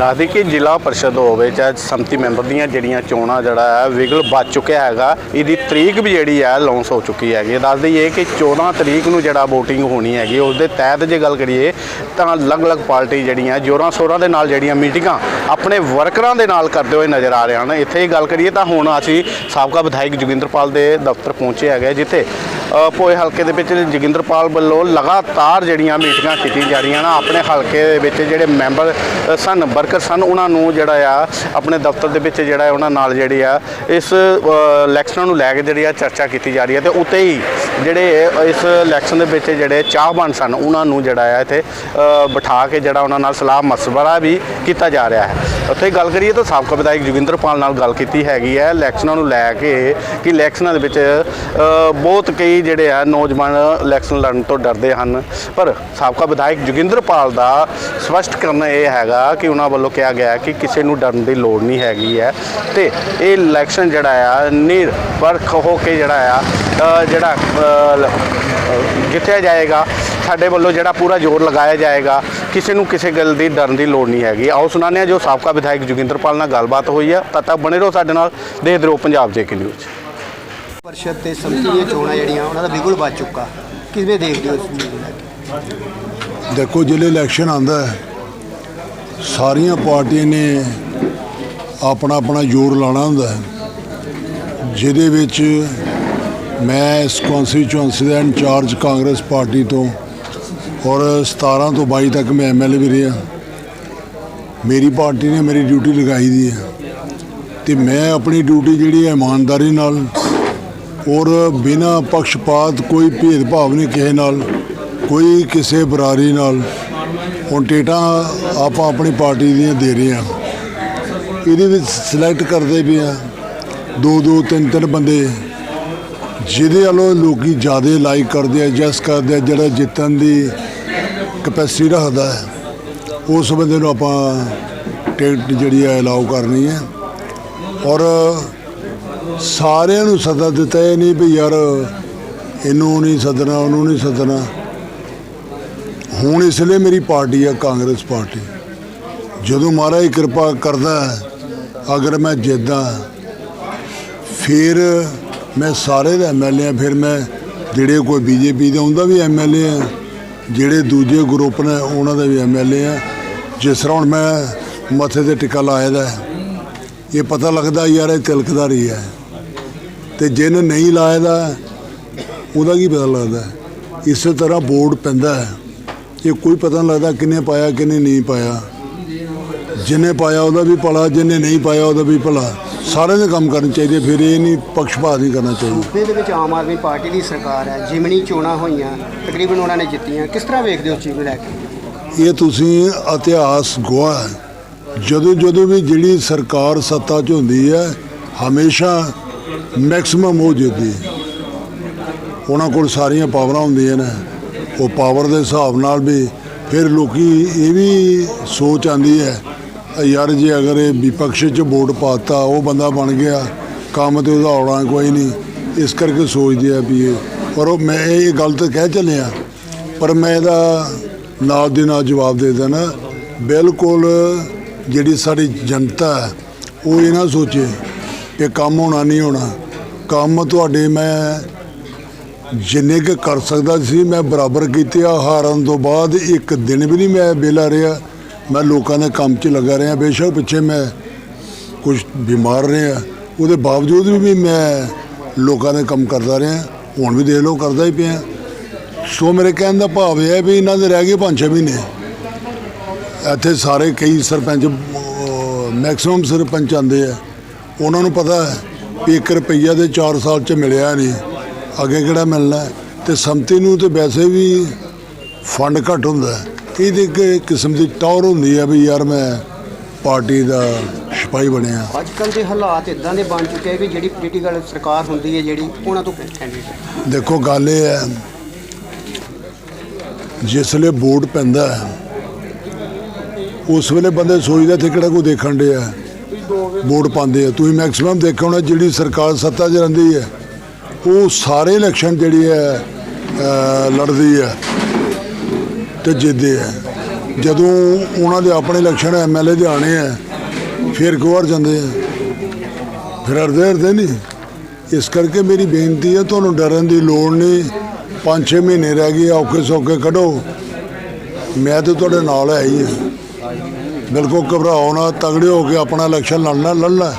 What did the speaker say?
ਦੱਸਦੀ ਕਿ ਜ਼ਿਲ੍ਹਾ ਪਰਿਸ਼ਦ ਹੋਵੇ ਚਾਹੇ ਸੰਮਤੀ ਮੈਂਬਰ ਦੀਆਂ ਜਿਹੜੀਆਂ ਚੋਣਾਂ ਜਿਹੜਾ ਹੈ, ਵਿਗਲ ਵੱਜ ਚੁੱਕਿਆ ਹੈਗਾ। ਇਹਦੀ ਤਰੀਕ ਵੀ ਜਿਹੜੀ ਹੈ ਲਾਂਚ ਹੋ ਚੁੱਕੀ ਹੈਗੀ। ਦੱਸ ਇਹ ਕਿ 14 ਤਰੀਕ ਨੂੰ ਜਿਹੜਾ VOTING ਹੋਣੀ ਹੈਗੀ, ਉਸ ਦੇ ਤਹਿਤ ਜੇ ਗੱਲ ਕਰੀਏ, ਤਾਂ ਅਲੱਗ-ਅਲੱਗ ਪਾਰਟੀ ਜਿਹੜੀਆਂ ਜੋਰਾਂ ਸ਼ੋਰਾਂ ਦੇ ਨਾਲ ਜਿਹੜੀਆਂ ਮੀਟਿੰਗਾਂ ਆਪਣੇ ਵਰਕਰਾਂ ਦੇ ਨਾਲ ਕਰਦੇ ਹੋਏ ਨਜ਼ਰ ਆ ਰਹੇ ਹਨ। ਇੱਥੇ ਹੀ ਗੱਲ ਕਰੀਏ ਤਾਂ ਹੁਣ ਅਸੀਂ ਸਾਬਕਾ ਵਿਧਾਇਕ ਜੋਗਿੰਦਰਪਾਲ ਦੇ ਦਫ਼ਤਰ ਪਹੁੰਚੇ ਹੈਗੇ ਜਿੱਥੇ ਅ, ਭੋਏ ਹਲਕੇ ਦੇ ਵਿੱਚ ਜੋਗਿੰਦਰਪਾਲ ਵੱਲੋਂ ਲਗਾਤਾਰ ਜਿਹੜੀਆਂ ਮੀਟਿੰਗਾਂ ਕੀਤੀਆਂ ਜਾ ਰਹੀਆਂ ਨਾ ਆਪਣੇ ਹਲਕੇ ਦੇ ਵਿੱਚ ਜਿਹੜੇ ਮੈਂਬਰ ਸਨ ਵਰਕਰ ਸਨ ਉਹਨਾਂ ਨੂੰ ਜਿਹੜਾ ਆ ਆਪਣੇ ਦਫ਼ਤਰ ਦੇ ਵਿੱਚ ਜਿਹੜਾ ਉਹਨਾਂ ਨਾਲ ਜਿਹੜੀ ਆ ਇਸ ਇਲੈਕਸ਼ਨਾਂ ਨੂੰ ਲੈ ਕੇ ਜਿਹੜੀ ਆ ਚਰਚਾ ਕੀਤੀ ਜਾ ਰਹੀ ਹੈ ਤੇ ਉੱਤੇ ਹੀ ਜਿਹੜੇ ਇਸ ਇਲੈਕਸ਼ਨ ਦੇ ਵਿੱਚ ਜਿਹੜੇ ਚਾਹਵਾਨ ਸਨ ਉਹਨਾਂ ਨੂੰ ਜਿਹੜਾ ਆ ਇੱਥੇ ਬਿਠਾ ਕੇ ਜਿਹੜਾ ਉਹਨਾਂ ਨਾਲ ਸਲਾਹ ਮਸ਼ਵਰਾ ਵੀ ਕੀਤਾ ਜਾ ਰਿਹਾ ਹੈ। ਉੱਥੇ ਗੱਲ ਕਰੀਏ ਤਾਂ ਸਾਬਕਾ ਵਿਧਾਇਕ ਜੋਗਿੰਦਰਪਾਲ ਨਾਲ ਗੱਲ ਕੀਤੀ ਹੈਗੀ ਹੈ ਇਲੈਕਸ਼ਨਾਂ ਨੂੰ ਲੈ ਕੇ ਕਿ ਇਲੈਕਸ਼ਨਾਂ ਦੇ ਵਿੱਚ ਬਹੁਤ ਕਈ ਜਿਹੜੇ ਆ ਨੌਜਵਾਨ ਇਲੈਕਸ਼ਨ ਲੜਨ ਤੋਂ ਡਰਦੇ ਹਨ। ਪਰ ਸਾਬਕਾ ਵਿਧਾਇਕ ਜੋਗਿੰਦਰਪਾਲ ਦਾ ਸਪਸ਼ਟ ਕਰਨਾ ਇਹ ਹੈਗਾ ਕਿ ਉਹਨਾਂ ਵੱਲੋਂ ਕਿਹਾ ਗਿਆ ਕਿ ਕਿਸੇ ਨੂੰ ਡਰਨ ਦੀ ਲੋੜ ਨਹੀਂ ਹੈਗੀ ਹੈ। ਤੇ ਇਹ ਇਲੈਕਸ਼ਨ ਜਿਹੜਾ ਆ, ਨਿਰਪੱਖ ਹੋ ਕੇ ਜਿਹੜਾ ਆ ਜਿਹੜਾ ਜਿੱਤਿਆ ਜਾਏਗਾ, ਸਾਡੇ ਵੱਲੋਂ ਜਿਹੜਾ ਪੂਰਾ ਜ਼ੋਰ ਲਗਾਇਆ ਜਾਏਗਾ, ਕਿਸੇ ਨੂੰ ਕਿਸੇ ਗੱਲ ਦੀ ਡਰਨ ਦੀ ਲੋੜ ਨਹੀਂ ਹੈਗੀ। ਆਓ ਸੁਣਾਉਂਦੇ ਹਾਂ ਜੋ ਸਾਬਕਾ ਵਿਧਾਇਕ ਜੋਗਿੰਦਰਪਾਲ ਨਾਲ ਗੱਲਬਾਤ ਹੋਈ ਹੈ ਤਾਂ ਬਣੇ ਰਹੋ ਸਾਡੇ ਨਾਲ। ਦੇਖਦੇ ਰਹੋ ਪੰਜਾਬ ਜੇਕੇ ਨਿਊਜ਼। ਪਰਿਸ਼ਦ ਤੇ ਸੰਮਤੀ ਦੀਆਂ ਚੋਣਾਂ ਜਿਹੜੀਆਂ, ਉਹਨਾਂ ਦਾ ਬਿਗੁਲ ਵੱਜ ਚੁੱਕਾ। ਕਿਵੇਂ ਦੇਖਦੇ ਹੋ ਇਸ ਨੂੰ ਲੈ ਕੇ? ਦੇਖੋ ਜਿਹੜੇ ਇਲੈਕਸ਼ਨ ਆਂਦਾ ਸਾਰੀਆਂ ਪਾਰਟੀਆਂ ਨੇ ਆਪਣਾ ਆਪਣਾ ਜ਼ੋਰ ਲਾਣਾ ਹੁੰਦਾ ਹੈ। ਜਿਹਦੇ ਵਿੱਚ ਮੈਂ ਇਸ ਕੌਂਸਟੀਚੁਐਂਸੀ ਦਾ ਇੰਚਾਰਜ ਕਾਂਗਰਸ ਪਾਰਟੀ ਤੋਂ ਔਰ 17 ਤੋਂ 22 ਤੱਕ ਮੈਂ ਐਮਐਲਏ ਵੀ ਰਿਹਾ। ਮੇਰੀ ਪਾਰਟੀ ਨੇ ਮੇਰੀ ਡਿਊਟੀ ਲਗਾਈ ਦੀ ਹੈ। ਤੇ ਮੈਂ ਆਪਣੀ ਡਿਊਟੀ ਜਿਹੜੀ ਹੈ ਇਮਾਨਦਾਰੀ ਨਾਲ ਔਰ ਬਿਨਾਂ ਪੱਖਪਾਤ ਕੋਈ ਭੇਦਭਾਵ ਨਹੀਂ ਕਿਸੇ ਨਾਲ, ਕੋਈ ਕਿਸੇ ਬਰਾਰੀ ਨਾਲ। ਹੁਣ ਟੇਟਾਂ ਆਪਾਂ ਆਪਣੀ ਪਾਰਟੀ ਦੀਆਂ ਦੇ ਰਹੇ ਹਾਂ। ਇਹਦੇ ਵਿੱਚ ਸਿਲੈਕਟ ਕਰਦੇ ਵੀ ਆ ਦੋ ਦੋ, ਤਿੰਨ ਤਿੰਨ ਬੰਦੇ, ਜਿਹਦੇ ਵੱਲੋਂ ਲੋਕੀ ਜ਼ਿਆਦਾ ਲਾਈਕ ਕਰਦੇ ਆ ਜਸ ਕਰਦੇ ਆ, ਜਿਹੜਾ ਜਿੱਤਣ ਦੀ ਕਪੈਸਿਟੀ ਰੱਖਦਾ ਹੈ। ਉਸ ਬੰਦੇ ਨੂੰ ਆਪਾਂ ਟਿਕਟ ਜਿਹੜੀ ਹੈ ਅਲਾਉ ਕਰਨੀ ਹੈ। ਔਰ ਸਾਰਿਆਂ ਨੂੰ ਸੱਦਾ ਦਿੱਤਾ ਇਹ ਨਹੀਂ ਵੀ ਯਾਰ ਇਹਨੂੰ ਨਹੀਂ ਸੱਦਣਾ, ਉਹਨੂੰ ਨਹੀਂ ਸੱਦਣਾ। ਹੁਣ ਇਸ ਲਈ ਮੇਰੀ ਪਾਰਟੀ ਆ, ਕਾਂਗਰਸ ਪਾਰਟੀ। ਜਦੋਂ ਮਹਾਰਾਜ ਕਿਰਪਾ ਕਰਦਾ ਅਗਰ ਮੈਂ ਜਿੱਦਾਂ ਫਿਰ ਮੈਂ ਸਾਰੇ ਦਾ ਐਮਐਲਏ ਆ, ਫਿਰ ਮੈਂ ਜਿਹੜੇ ਕੋਈ ਬੀਜੇਪੀ ਦੇ, ਉਹਦਾ ਵੀ ਐਮਐਲਏ ਆ, ਜਿਹੜੇ ਦੂਜੇ ਗਰੁੱਪ ਨੇ, ਉਹਨਾਂ ਦਾ ਵੀ ਐਮਐਲਏ ਆ। ਜਿਸ ਤਰ੍ਹਾਂ ਹੁਣ ਮੈਂ ਮੱਥੇ ਤੇ ਟਿੱਕਾ ਲਾਇਆ ਦਾ ਇਹ ਪਤਾ ਲੱਗਦਾ ਯਾਰ ਇਹ ਤਿਲਕਦਾ ਰਹੀ ਹੈ। ਤੇ ਜਿਹਨੇ ਨਹੀਂ ਲਾਇਆ ਦਾ ਉਹਦਾ ਕੀ ਪਤਾ ਲੱਗਦਾ? ਇਸੇ ਤਰ੍ਹਾਂ ਬੋਰਡ ਪੈਂਦਾ ਹੈ। ਇਹ ਕੋਈ ਪਤਾ ਨਹੀਂ ਲੱਗਦਾ ਕਿੰਨੇ ਪਾਇਆ ਕਿੰਨੇ ਨਹੀਂ ਪਾਇਆ। ਜਿਹਨੇ ਪਾਇਆ ਉਹਦਾ ਵੀ ਭਲਾ ਜਿਹਨੇ ਨਹੀਂ ਪਾਇਆ ਉਹਦਾ ਵੀ ਭਲਾ। ਸਾਰਿਆਂ ਦੇ ਕੰਮ ਕਰਨੇ ਚਾਹੀਦੇ ਫਿਰ ਇਹ ਨਹੀਂ ਪੱਖਪਾਤ ਨਹੀਂ ਕਰਨਾ ਚਾਹੀਦਾ। ਸੂਬੇ ਦੇ ਵਿੱਚ ਆਮ ਆਦਮੀ ਪਾਰਟੀ ਦੀ ਸਰਕਾਰ ਹੈ ਜਿਮਣੀ ਚੋਣਾਂ ਹੋਈਆਂ ਤਕਰੀਬਨ ਉਹਨਾਂ ਨੇ ਜਿੱਤੀਆਂ। ਕਿਸ ਤਰ੍ਹਾਂ ਵੇਖਦੇ ਹੋ ਚੀਜ਼ ਨੂੰ ਲੈ ਕੇ? ਇਹ ਤੁਸੀਂ ਇਤਿਹਾਸ ਗਵਾਹ ਹੈ। ਜਦੋਂ ਜਦੋਂ ਵੀ ਜਿਹੜੀ ਸਰਕਾਰ ਸੱਤਾ 'ਚ ਹੁੰਦੀ ਹੈ, ਹਮੇਸ਼ਾ ਮੈਕਸਿਮਮ ਹੋ ਜਾਂਦੀ ਹੈ। ਉਹਨਾਂ ਕੋਲ ਸਾਰੀਆਂ ਪਾਵਰਾਂ ਹੁੰਦੀਆਂ ਨੇ। ਉਹ ਪਾਵਰ ਦੇ ਹਿਸਾਬ ਨਾਲ ਵੀ ਫਿਰ ਲੋਕੀ ਇਹ ਵੀ ਸੋਚ ਆਂਦੀ ਹੈ ਯਾਰ ਜੇ ਅਗਰ ਇਹ ਵਿਪਕਸ਼ 'ਚ ਵੋਟ ਪਾਤਾ, ਉਹ ਬੰਦਾ ਬਣ ਗਿਆ, ਕੰਮ ਤੇ ਉਹਦਾ ਆਉਣਾ ਕੋਈ ਨਹੀਂ। ਇਸ ਕਰਕੇ ਸੋਚਦੇ ਆ ਵੀ ਇਹ। ਪਰ ਉਹ ਮੈਂ ਇਹ ਗੱਲ ਤਾਂ ਕਹਿ ਚੱਲਿਆ, ਪਰ ਮੈਂ ਇਹਦਾ ਨਾਲ ਦੀ ਨਾਲ ਜਵਾਬ ਦੇ ਦੇਣਾ ਬਿਲਕੁਲ ਜਿਹੜੀ ਸਾਡੀ ਜਨਤਾ ਹੈ, ਉਹ ਇਹ ਨਾ ਸੋਚੇ ਕਿ ਕੰਮ ਹੋਣਾ ਨਹੀਂ ਹੋਣਾ। ਕੰਮ ਤੁਹਾਡੇ ਮੈਂ ਜਿੰਨੇ ਕੁ ਕਰ ਸਕਦਾ ਸੀ, ਮੈਂ ਬਰਾਬਰ ਕੀਤੇ ਆ। ਹਾਰਨ ਤੋਂ ਬਾਅਦ ਇੱਕ ਦਿਨ ਵੀ ਨਹੀਂ ਮੈਂ ਵਿਹਲਾ ਰਿਹਾ। ਮੈਂ ਲੋਕਾਂ ਦੇ ਕੰਮ 'ਚ ਲੱਗਾ ਰਿਹਾ। ਬੇਸ਼ੱਕ ਪਿੱਛੇ ਮੈਂ ਕੁਝ ਬਿਮਾਰ ਰਿਹਾ। ਉਹਦੇ ਬਾਵਜੂਦ ਵੀ ਮੈਂ ਲੋਕਾਂ ਦੇ ਕੰਮ ਕਰਦਾ ਰਿਹਾ। ਹੁਣ ਵੀ ਦੇਖ ਲਓ, ਕਰਦਾ ਹੀ ਪਿਆ। ਸੋ ਮੇਰੇ ਕਹਿਣ ਦਾ ਭਾਵ ਇਹ ਹੈ ਵੀ ਇਹਨਾਂ ਦੇ ਰਹਿ ਗਏ ਪੰਜ ਛੇ ਮਹੀਨੇ। ਇੱਥੇ ਸਾਰੇ ਕਈ ਸਰਪੰਚ ਮੈਕਸਿਮਮ ਸਰਪੰਚ ਆਉਂਦੇ ਆ ਉਹਨਾਂ ਨੂੰ ਪਤਾ ਹੈ ਵੀ 1 ਰੁਪਈਆ ਦੇ 4 ਸਾਲ ਚ ਮਿਲਿਆ ਨਹੀਂ ਅੱਗੇ ਕਿਹੜਾ ਮਿਲਣਾ? ਤੇ ਸੰਮਤੀ ਨੂੰ ਤੇ ਵੈਸੇ ਵੀ ਫੰਡ ਘੱਟ ਹੁੰਦਾ। ਇਹਦੀ ਇੱਕ ਕਿਸਮ ਦੀ ਟੌਰ ਹੁੰਦੀ ਹੈ ਵੀ ਯਾਰ ਮੈਂ ਪਾਰਟੀ ਦਾ ਸਿਪਾਹੀ ਬਣਿਆ ਅੱਜ ਕੱਲ ਦੇ ਹਾਲਾਤ ਇਦਾਂ ਦੇ ਬਣ ਚੁੱਕੇ ਆ ਕਿ ਜਿਹੜੀ ਪੋਲੀਟੀਕਲ ਸਰਕਾਰ ਹੁੰਦੀ ਹੈ ਜਿਹੜੀ ਉਹਨਾਂ ਤੋਂ ਕੈਂਡੀਡੇਟ ਦੇਖੋ ਗੱਲ ਇਹ ਹੈ ਜਿਸ ਵੇਲੇ ਵੋਟ ਪੈਂਦਾ ਹੈ ਉਸ ਵੇਲੇ ਬੰਦੇ ਸੋਚਦੇ ਇੱਥੇ ਕਿਹੜਾ ਕੋਈ ਦੇਖਣ ਡਿਆ। ਵੋਟ ਪਾਉਂਦੇ ਆ। ਤੁਸੀਂ ਮੈਕਸਿਮਮ ਦੇਖਿਆ ਹੋਣਾ ਜਿਹੜੀ ਸਰਕਾਰ ਸੱਤਾ 'ਚ ਰਹਿੰਦੀ ਹੈ। ਉਹ ਸਾਰੇ ਇਲੈਕਸ਼ਨ ਜਿਹੜੀ ਹੈ ਲੜਦੀ ਹੈ ਤੇ ਜਿੱਤਦੇ ਹੈ। ਜਦੋਂ ਉਹਨਾਂ ਦੇ ਆਪਣੇ ਇਲੈਕਸ਼ਨ ਐਮਐਲਏ ਦੇ ਆਣੇ ਆ ਫਿਰ ਕੋਰ ਜਾਂਦੇ ਆ। ਫਿਰ ਅਰਦੇ ਅਰਦੇ ਨਹੀਂ। ਇਸ ਕਰਕੇ ਮੇਰੀ ਬੇਨਤੀ ਹੈ ਤੁਹਾਨੂੰ ਡਰਨ ਦੀ ਲੋੜ ਨਹੀਂ। 5-6 ਮਹੀਨੇ ਰਹਿ ਗਏ ਆ, ਔਖੇ ਸੌਖੇ ਕੱਢੋ। ਮੈਂ ਤੇ ਤੁਹਾਡੇ ਨਾਲ ਹੈ ਹੀ ਹਾਂ। ਬਿਲਕੁਲ ਘਬਰਾਓ ਨਾ ਤਗੜੇ ਹੋ ਕੇ ਆਪਣਾ ਇਲੈਕਸ਼ਨ ਲੜਨਾ ਲੜਨਾ